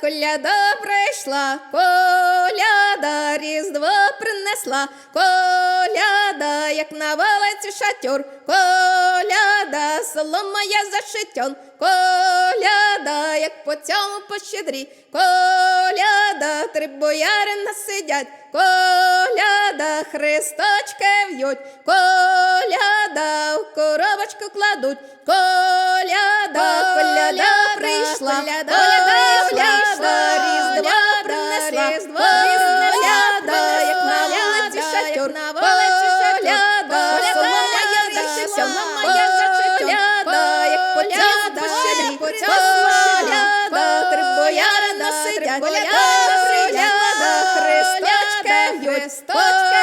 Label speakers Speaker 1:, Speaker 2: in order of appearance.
Speaker 1: Коляда, прийшла, коляда різдво принесла, коляда, як на вулиці шатер, коляда, солома я зашитьон, коляда, як по цьому пощедрі, коляда, три боярина сидять, коляда, хресточки в'ють, коляда, в коробочку кладуть, коляда, коляда прийшла, коляда, коляда, поляда, як поляда, ще поляда, три боярда сидять, поляда, сидять, хресточка, хресточка,